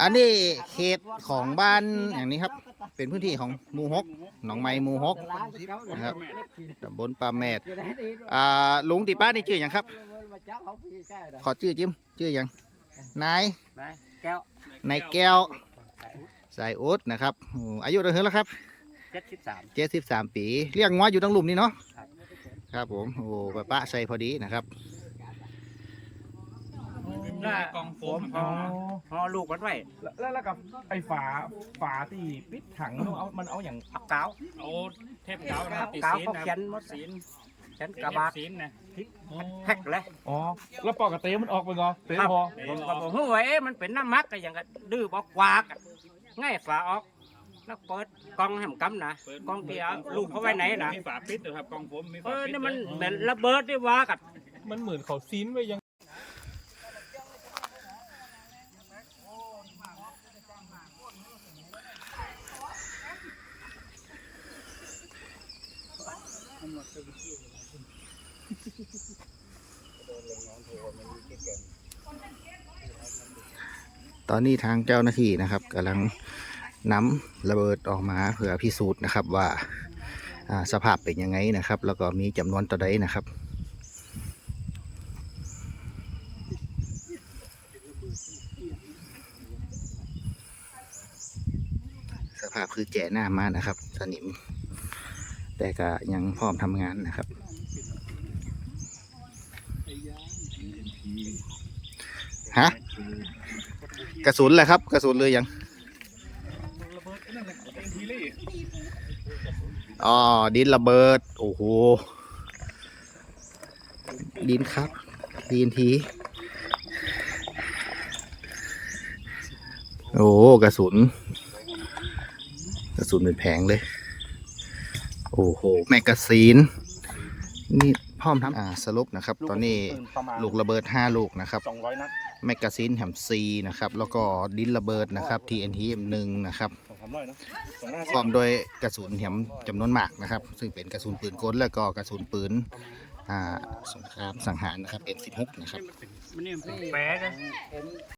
อันนี้เขตของบ้านอย่างนี้ครับ เป็นพื้นที่ของหมู่หกหนองไม้หมู่หกนะครับตำบลปลาแมดอ่าลุงติป้านี่ชื่ออย่างครับ ขอชื่อจิ้มชื่ออย่างนายแก้วนายแก้วสายอุดนะครับโอ้อายุเท่าไหร่แล้วครับเจ็ดสิบสามเจ็ดสิบสามปีเลี้ยงงัวอยู่ตั้งหลุมนี่เนาะครับครับผมโอ้ป้าป้าใส่พอดีนะครับ กองโฟมอ๋อพอลูกมันไว้แล้วแล้วแล้วกับไอ้ฝาฝาที่ปิดถังมันเอามันเอาอย่างปักกาวเอาเทปกาวนะครับติดกาวซีนเขานะเขียนหมดซีนเขียนกระบาดซีนนะแพ็กเลยอ๋อแล้วปอกกับเต้มันออกไปก่อนเต้ครับพอผมก็บอกเฮ้ยว่าเอ๊ะมันเป็นน้ำมักก็อย่างก็ดื้อบอกกวากอะง่ายฝาออก แล้วเปิดกล่องแหมกำนะเปิดกล่องที่เอาลูกเขาไว้ไหนนะมีฝาปิดนะครับกองโฟมมีเอฝาอปิดนี่มันเลยเหมือนระเบิดที่ว่ากันมันเหมือนเขาซีนไว้ยัง ตอนนี้ทางเจ้าหน้าที่นะครับกำลังนำระเบิดออกมาเพื่อพิสูจน์นะครับว่าสภาพเป็นยังไงนะครับ แล้วก็มีจำนวนต่อใดนะครับสภาพคือแก่หน้ามานะครับ สนิม แต่ก็ยังพร้อมทำงานนะครับ ฮะ กระสุนแหละครับ กระสุนเลยยัง อ๋อ ดินระเบิด โอ้โห ดินครับ ดินที โอ้กระสุน กระสุนเป็นแผงเลย โอ้โหแมกกาซีนนี่พร้อมทำอ่าสรุปนะครับ ตอนนี้ประมาณลูกระเบิด 5 ลูกนะครับสองร้อยนัดแมกกาซีนแถมซีนะครับแล้วก็ดินระเบิดนะครับ TNT M1 นะครับสองสามร้อยนะสองห้าพร้อมโดยกระสุนแถมจำนวนมากนะครับ ซึ่งเป็นกระสุนปืนกลแล้วก็กระสุนปืนอ่าสงครามสังหารนะครับ M16 นะครับ